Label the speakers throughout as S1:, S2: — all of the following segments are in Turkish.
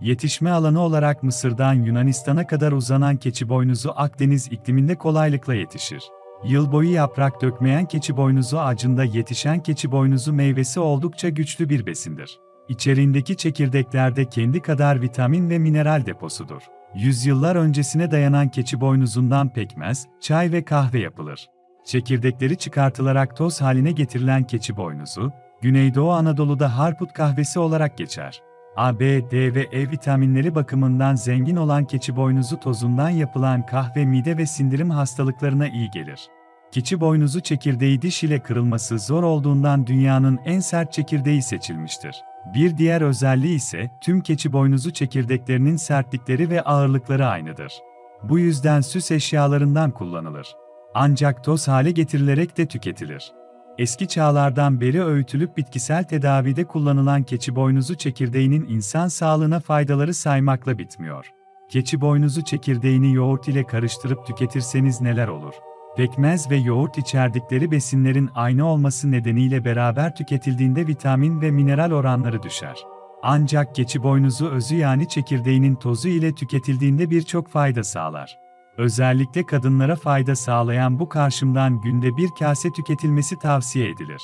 S1: Yetişme alanı olarak Mısır'dan Yunanistan'a kadar uzanan keçiboynuzu Akdeniz ikliminde kolaylıkla yetişir. Yıl boyu yaprak dökmeyen keçiboynuzu ağacında yetişen keçiboynuzu meyvesi oldukça güçlü bir besindir. İçerindeki çekirdeklerde kendi kadar vitamin ve mineral deposudur. Yüzyıllar öncesine dayanan keçiboynuzundan pekmez, çay ve kahve yapılır. Çekirdekleri çıkartılarak toz haline getirilen keçiboynuzu, Güneydoğu Anadolu'da harput kahvesi olarak geçer. A, B, D ve E vitaminleri bakımından zengin olan keçiboynuzu tozundan yapılan kahve mide ve sindirim hastalıklarına iyi gelir. Keçiboynuzu çekirdeği diş ile kırılması zor olduğundan dünyanın en sert çekirdeği seçilmiştir. Bir diğer özelliği ise tüm keçiboynuzu çekirdeklerinin sertlikleri ve ağırlıkları aynıdır. Bu yüzden süs eşyalarından kullanılır. Ancak toz hale getirilerek de tüketilir. Eski çağlardan beri öğütülüp bitkisel tedavide kullanılan keçiboynuzu çekirdeğinin insan sağlığına faydaları saymakla bitmiyor. Keçiboynuzu çekirdeğini yoğurt ile karıştırıp tüketirseniz neler olur? Pekmez ve yoğurt içerdikleri besinlerin aynı olması nedeniyle beraber tüketildiğinde vitamin ve mineral oranları düşer. Ancak keçiboynuzu özü yani çekirdeğinin tozu ile tüketildiğinde birçok fayda sağlar. Özellikle kadınlara fayda sağlayan bu karışımdan günde bir kase tüketilmesi tavsiye edilir.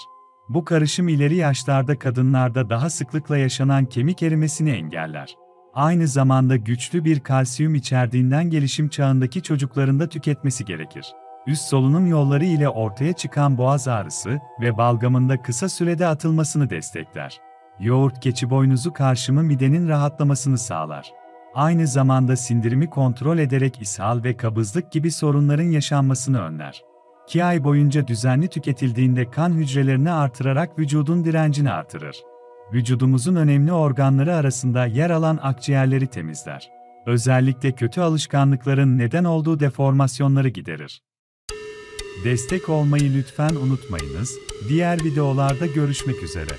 S1: Bu karışım ileri yaşlarda kadınlarda daha sıklıkla yaşanan kemik erimesini engeller. Aynı zamanda güçlü bir kalsiyum içerdiğinden gelişim çağındaki çocuklarında tüketmesi gerekir. Üst solunum yolları ile ortaya çıkan boğaz ağrısı ve balgamında kısa sürede atılmasını destekler. Yoğurt keçiboynuzu karşımı midenin rahatlamasını sağlar. Aynı zamanda sindirimi kontrol ederek ishal ve kabızlık gibi sorunların yaşanmasını önler. 2 ay boyunca düzenli tüketildiğinde kan hücrelerini artırarak vücudun direncini artırır. Vücudumuzun önemli organları arasında yer alan akciğerleri temizler. Özellikle kötü alışkanlıkların neden olduğu deformasyonları giderir. Destek olmayı lütfen unutmayınız. Diğer videolarda görüşmek üzere.